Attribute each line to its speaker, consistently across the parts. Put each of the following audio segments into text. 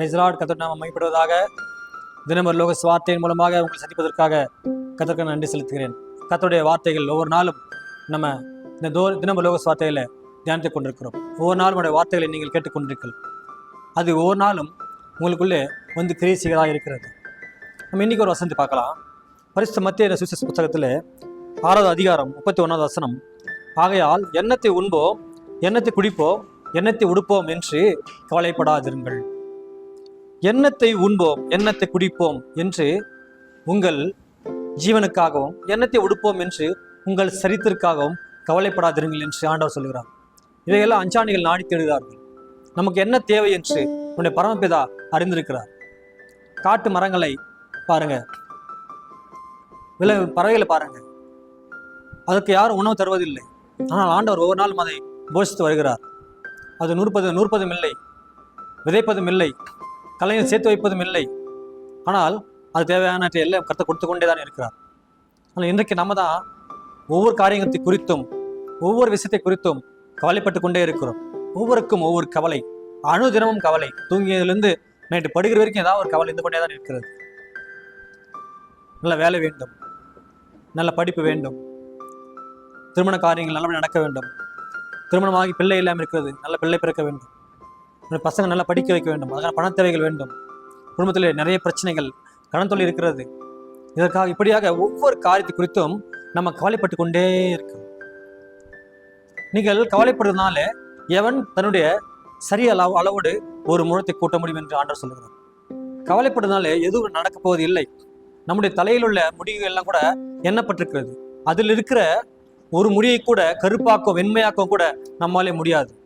Speaker 1: ரைசலாட் கத்தர் நாம் மைப்படுவதாக தினமர் லோக வார்த்தையின் மூலமாக உங்களை சந்திப்பதற்காக கத்தருக்கு நன்றி செலுத்துகிறேன். கத்தருடைய வார்த்தைகள் ஒவ்வொரு நாளும் நம்ம இந்த தோ தினமர் லோக வார்த்தையில் தியானித்துக் கொண்டிருக்கிறோம். ஒவ்வொரு நாளும் உடைய வார்த்தைகளை நீங்கள் கேட்டுக்கொண்டிருக்கிறீர்கள் அது ஒவ்வொரு நாளும் உங்களுக்குள்ளே வந்து கிரேசிகளாக இருக்கிறது. நம்ம இன்னைக்கு ஒரு வசந்தி பார்க்கலாம். பரிசு மத்திய சுவிசேஷ புத்தகத்தில் ஆறாவது அதிகாரம் முப்பத்தி ஒன்றாவது வசனம் ஆகையால் எண்ணத்தை உண்போம் எண்ணத்தை குடிப்போம் எண்ணத்தை உடுப்போம் என்று கவலைப்படாதிருங்கள். எண்ணத்தை உண்போம் எண்ணத்தை குடிப்போம் என்று உங்கள் ஜீவனுக்காகவும் எண்ணத்தை உடுப்போம் என்று உங்கள் சரித்திற்காகவும் கவலைப்படாதிருங்கள் என்று ஆண்டவர் சொல்கிறார் இவையெல்லாம் அஞ்சாணிகள் நாடி தேடுகிறார்கள். நமக்கு என்ன தேவை என்று உன்னுடைய பரமபிதா அறிந்திருக்கிறார். காட்டு மரங்களை பாருங்க. விலை பறவைகளை பாருங்க. அதுக்கு யாரும் உணவு தருவதில்லை. ஆனால் ஆண்டவர் ஒவ்வொரு நாளும் அதை போஷித்து வருகிறார். அது நூற்பது நூற்பதும் இல்லை விதைப்பதும் இல்லை. தலையில் சேர்த்து வைப்பதும் இல்லை. ஆனால் அது தேவையான எல்லாம் கருத்தை கொடுத்து கொண்டே தான் இருக்கிறார். ஆனால் இன்றைக்கு நம்ம தான் ஒவ்வொரு காரியத்தை குறித்தும் ஒவ்வொரு விஷயத்தை குறித்தும் கவலைப்பட்டு கொண்டே இருக்கிறோம். ஒவ்வொருக்கும் ஒவ்வொரு கவலை. அணு தினமும் கவலை. தூங்கியதுலேருந்து நைட்டு படுகிற வரைக்கும் ஏதாவது ஒரு கவலை இருந்து கொண்டே தான் இருக்கிறது. நல்ல வேலை வேண்டும். நல்ல படிப்பு வேண்டும். திருமண காரியங்கள் நல்லபடி நடக்க வேண்டும். திருமணமாகி பிள்ளை இல்லாமல் இருக்கிறது. நல்ல பிள்ளை பிறக்க வேண்டும். பசங்க நல்லா படிக்க வைக்க வேண்டும். அதற்கான பண தேவைகள் வேண்டும். குடும்பத்தில் நிறைய பிரச்சனைகள் கடன் இருக்கிறது. இதற்காக இப்படியாக ஒவ்வொரு காரியத்தை குறித்தும் நம்ம கவலைப்பட்டு கொண்டே இருக்கிறோம். நீங்கள் கவலைப்படுறதுனால எவன் தன்னுடைய சரி அளவு அளவோடு ஒரு முழத்தை கூட்ட முடியும் என்று ஆண்டவர் சொல்லுகிறார். கவலைப்படுறதுனால எதுவும் நடக்க போவது இல்லை. நம்முடைய தலையில் உள்ள முடிவுகள் எல்லாம் கூட எண்ணப்பட்டிருக்கிறது. அதில் இருக்கிற ஒரு முடியை கூட கருப்பாக்கம் வெண்மையாக்கம் கூட நம்மாலே முடியாது.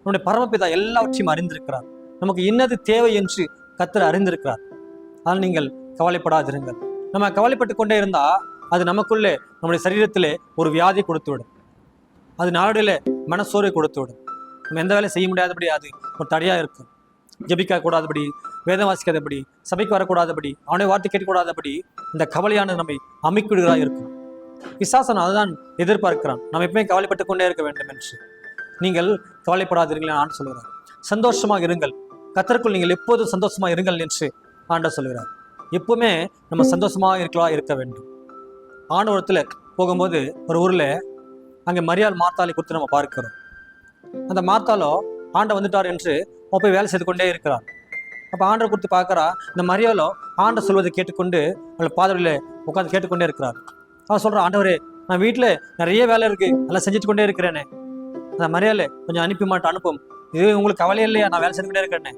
Speaker 1: நம்முடைய பரமபிதா எல்லாவற்றையும் அறிந்திருக்கிறார். நமக்கு என்னது தேவை என்று கத்தர் அறிந்திருக்கிறார். ஆனால் நீங்கள் கவலைப்படாதிருங்கள். நம்ம கவலைப்பட்டு கொண்டே இருந்தா அது நமக்குள்ளே நம்முடைய சரீரத்திலே ஒரு வியாதி கொடுத்து விடும். அது நாடுல மனசோர்வை கொடுத்து விடும். நம்ம எந்த வேலையும் செய்ய முடியாதபடி அது ஒரு தடையா இருக்கும். ஜெபிக்க கூடாதபடி வேதம் வாசிக்காதபடி சபைக்கு வரக்கூடாதபடி அவனை வார்த்தை கேட்கக்கூடாதபடி இந்த கவலையானது நம்மை அமைக்கிடுகிறதா இருக்கும். விசாசன் அதுதான் எதிர்பார்க்கிறான். நம்ம எப்பவுமே கவலைப்பட்டு கொண்டே இருக்க வேண்டும் என்று. நீங்கள் கவலைப்படாதீர்கள் ஆண்டு சொல்கிறார் சந்தோஷமாக இருங்கள். கத்தருக்குள் நீங்கள் எப்போதும் சந்தோஷமாக இருங்கள் என்று ஆண்டவர் சொல்கிறார் எப்பவுமே நம்ம சந்தோஷமாக இருக்கலாம் இருக்க வேண்டும். ஆண்டவரத்தில் போகும்போது ஒரு ஊரில் அங்கே மரியாள் மாத்தாளை கொடுத்து நம்ம பார்க்கிறோம். அந்த மாத்தாலோ ஆண்டை வந்துட்டார் என்று போய் வேலை செய்து கொண்டே இருக்கிறார் அப்போ ஆண்டை கொடுத்து பார்க்குறா இந்த மரியாளோ ஆண்டை சொல்வதை கேட்டுக்கொண்டு அவளை பாதவியில் உட்காந்து கேட்டுக்கொண்டே இருக்கிறார். அவன் சொல்கிறான் ஆண்டவரே நான் வீட்டில் நிறைய வேலை இருக்குது நல்லா செஞ்சுட்டு கொண்டே இருக்கிறேனே. அந்த மரியாதை கொஞ்சம் அனுப்பி மாட்டோம் அனுப்பும். இது உங்களுக்கு கவலை இல்லையா? நான் வேலை செஞ்சுக்கிட்டே இருக்கேன்னு.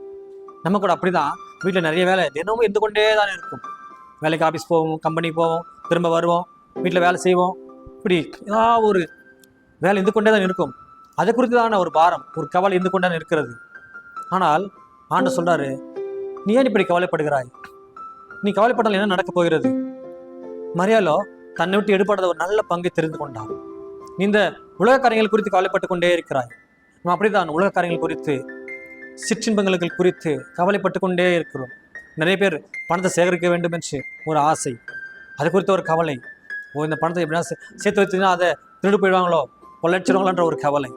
Speaker 1: நம்ம கூட அப்படிதான். வீட்டில் நிறைய வேலை தினமும் இருந்து கொண்டே தானே இருக்கும். வேலைக்கு ஆஃபீஸ் போவோம் கம்பெனிக்கு போவோம் திரும்ப வருவோம் வீட்டில் வேலை செய்வோம். இப்படி ஏதாவது ஒரு வேலை இருந்து கொண்டே தான் இருக்கும். அதை குறித்து தானே ஒரு பாரம் ஒரு கவலை இருந்து கொண்டே இருக்கிறது. ஆனால் ஆண்டு சொல்றாரு நீ ஏன் இப்படி கவலைப்படுகிறாய்? நீ கவலைப்பட்டால் என்ன நடக்கப் போகிறது? மரியாலோ தன்னை விட்டு எடுபடாத ஒரு நல்ல பங்கை தெரிந்து கொண்டான். நீ இந்த உலக காரியங்கள் குறித்து கவலைப்பட்டு கொண்டே இருக்கிறாய். நம்ம அப்படிதான் உலக காரியங்கள் குறித்து சிற்றின்பங்களுக்கு குறித்து கவலைப்பட்டு கொண்டே இருக்கிறோம். நிறைய பேர் பணத்தை சேகரிக்க வேண்டும் என்று ஒரு ஆசை. அது குறித்த ஒரு கவலை. ஓ இந்த பணத்தை எப்படின்னா சேர்த்து வச்சுன்னா அதை திருடு போயிடுவாங்களோ? கொள்ளடிச்சிருவாங்களோன்ற ஒரு கவலை.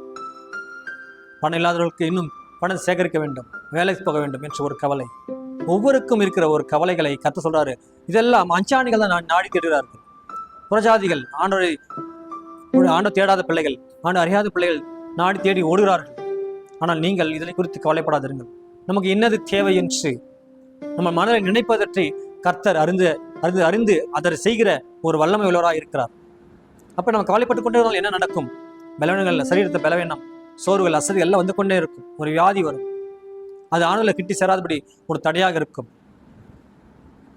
Speaker 1: பணம் இல்லாதவர்களுக்கு இன்னும் பணம் சேகரிக்க வேண்டும் வேலைக்கு போக வேண்டும் என்று ஒரு கவலை. ஒவ்வொருக்கும் இருக்கிற ஒரு கவலைகளை கற்று சொல்றாரு. இதெல்லாம் அஞ்சாணிகள் தான் நா- நாடி தேடுகிறார்கள் புறஜாதிகள் ஆண்டோரை ஆண்டோ தேடாத பிள்ளைகள் ஆண்டு அறியாத பிள்ளைகள் நாடி தேடி ஓடுகிறார்கள். ஆனால் நீங்கள் இதனை குறித்து கவலைப்படாதிருங்கள். நமக்கு என்னது தேவை என்று நம்ம மனதை நினைப்பதற்றி கர்த்தர் அறிந்து அறிந்து அறிந்து அதை செய்கிற ஒரு வல்லமை உள்ளவராக இருக்கிறார். அப்ப நம்ம கவலைப்பட்டு கொண்டே இருந்தால் என்ன நடக்கும்? பலவீனங்கள் சரீரத்தை பலவீனம் சோர்வுகள் அசதி எல்லாம் வந்து கொண்டே இருக்கும். ஒரு வியாதி வரும். அது ஆணுல கிட்டி சேராதபடி ஒரு தடையாக இருக்கும்.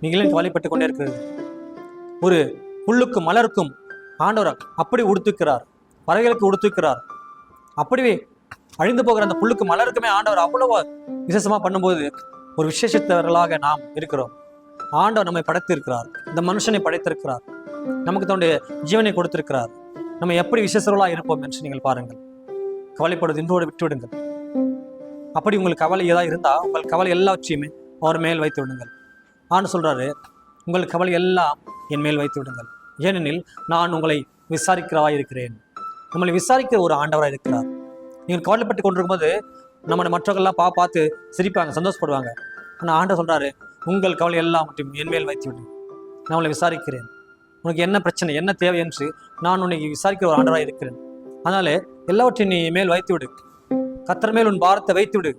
Speaker 1: நீங்களே கவலைப்பட்டு கொண்டே இருக்கிறது ஒரு புல்லுக்கும் மலருக்கும் ஆண்டவர் அப்படி உடுத்துக்கிறார். பறவைகளுக்கு உடுத்துக்கிறார். அப்படியே அழிந்து போகிற அந்த புல்லுக்கு மலருக்குமே ஆண்டவர் அவ்வளவு விசேஷமா பண்ணும்போது ஒரு விசேஷத்தவர்களாக நாம் இருக்கிறோம். ஆண்டவர் நம்மை படைத்திருக்கிறார். இந்த மனுஷனை படைத்திருக்கிறார். நமக்கு தன்னுடைய ஜீவனை கொடுத்திருக்கிறார். நம்ம எப்படி விசேஷர்களாக இருப்போம் என்று நீங்கள் பாருங்கள். கவலைப்படுவது இன்றோடு விட்டுவிடுங்கள். அப்படி உங்களுக்கு கவலை ஏதாவது இருந்தால் உங்கள் கவலை எல்லாவற்றையுமே அவர் மேல் வைத்து விடுங்கள் ஆண்டு சொல்றாரு உங்கள் கவலை எல்லாம் என் மேல் வைத்து விடுங்கள் ஏனெனில் நான் உங்களை விசாரிக்கிறவாய் இருக்கிறேன் நம்மளை விசாரிக்கிற ஒரு ஆண்டவராக இருக்கிறார். நீங்கள் கவலைப்பட்டு கொண்டிருக்கும்போது நம்ம மற்றவர்கள்லாம் பா பார்த்து சிரிப்பாங்க சந்தோஷப்படுவாங்க. ஆனால் ஆண்டவர் சொல்கிறாரு உங்கள் கவலை எல்லாவற்றையும் என் மேல் வைத்து விடு நான் உங்களை விசாரிக்கிறேன். உனக்கு என்ன பிரச்சனை என்ன தேவை என்று நான் உன்னை விசாரிக்கிற ஒரு ஆண்டவராக இருக்கிறேன். அதனால் எல்லாவற்றையும் நீ மேல் வைத்து விடு கத்தர் மேல் உன் பாரத்தை வைத்து விடு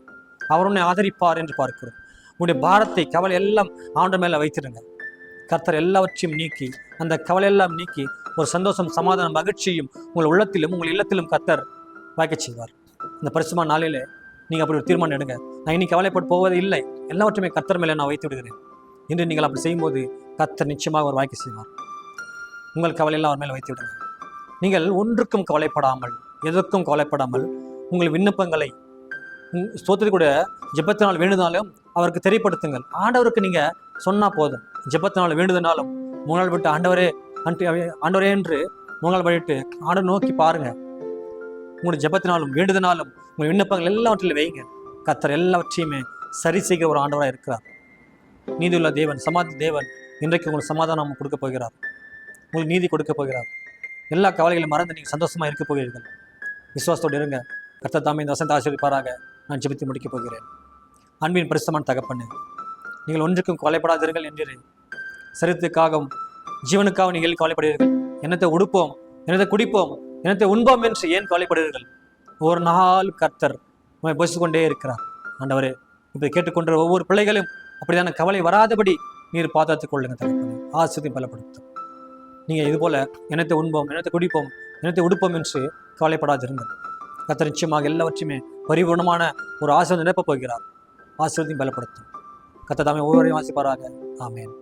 Speaker 1: அவர் உன்னை ஆதரிப்பார் என்று பார்க்கிறோம். உன்னுடைய பாரத்தை கவலை எல்லாம் ஆண்டு மேலே வைத்திடுங்க. கர்த்தர் எல்லாவற்றையும் நீக்கி அந்த கவலை எல்லாம் நீக்கி ஒரு சந்தோஷம் சமாதானம் மகிழ்ச்சியும் உங்கள் உள்ளத்திலும் உங்கள் இல்லத்திலும் கர்த்தர் வாய்க்கச் செய்வார். இந்த பரிசுமா நாளில் நீங்கள் அப்படி ஒரு தீர்மானம் எடுங்க. நான் இனி கவலைப்பட்டு போவது இல்லை. எல்லாவற்றையுமே கர்த்தர் மேலே நான் வைத்து விடுகிறேன். என்று நீங்கள் அப்படி செய்யும்போது கர்த்தர் நிச்சயமாக ஒரு வாய்க்க செய்வார். உங்கள் கவலையெல்லாம் அவர் மேலே வைத்து விடுங்க. நீங்கள் ஒன்றுக்கும் கவலைப்படாமல் எதற்கும் கவலைப்படாமல் உங்கள் விண்ணப்பங்களை ஸ்தோத்திரி கூட ஜெபத்தினால் வேண்டுனாலும் அவருக்கு தெரியப்படுத்துங்கள். ஆண்டவருக்கு நீங்கள் சொன்னால் போதும். ஜெபத்தினாலும் வேண்டுதனாலும் முன்னாள் விட்டு ஆண்டவரே அன்று ஆண்டவரே என்று முன்னாள் வழிட்டு ஆண்டவர் நோக்கி பாருங்கள் உங்களுடைய ஜெபத்தினாலும் வேண்டுதனாலும் உங்கள் விண்ணப்பங்கள் எல்லாவற்றிலும் வைங்க கத்தர் எல்லாவற்றையுமே சரி செய்கிற ஒரு ஆண்டவராக இருக்கிறார். நீதியுள்ள தேவன் சமாதி தேவன் இன்றைக்கு உங்களுக்கு சமாதானம் கொடுக்க போகிறார். உங்களுக்கு நீதி கொடுக்க போகிறார். எல்லா கவலைகளையும் மறந்து நீங்கள் சந்தோஷமாக இருக்க போகிறீர்கள். விசுவாசத்தோடு இருங்க. கர்த்தர் தாமே இந்த வசந்த ஆசிரியப்பாராக நான் ஜெபித்து முடிக்கப் போகிறேன். அன்பின் பரிசுத்தமான தகப்பண்ணு நீங்கள் ஒன்றுக்கும் கவலைப்படாதீர்கள் என்றீர்கள் சரித்துக்காகவும் ஜீவனுக்காகவும் நீங்கள் கவலைப்படுகிறீர்கள் என்னத்தை உடுப்போம் என்னத்தை குடிப்போம் என்னத்தை உண்போம் என்று ஏன் கவலைப்படுவீர்கள்? ஒரு நாள் கர்த்தர் உண்மை போசித்து கொண்டே இருக்கிறார். ஆண்டவரே இப்படி கேட்டுக்கொண்ட ஒவ்வொரு பிள்ளைகளும் அப்படிதான கவலை வராதபடி நீர் பாதுகாத்துக் கொள்ளுங்க தகப்பண்ணு ஆசிரியத்தை பலப்படுத்தும். நீங்கள் இது போல என்னத்தை உண்போம் என்னத்தை குடிப்போம் என்னத்தை உடுப்போம் என்று கவலைப்படாதிருங்கள். கர்த்தர் நிச்சயமாக எல்லாவற்றையுமே பரிபூர்ணமான ஒரு ஆசிரியர் நிரப்பப் போகிறார். ஆசீர்வதியும் பலப்படுத்தும். கத்த தாமே ஒவ்வொருவரையும் வாசிப்பாராக ஆமேன்.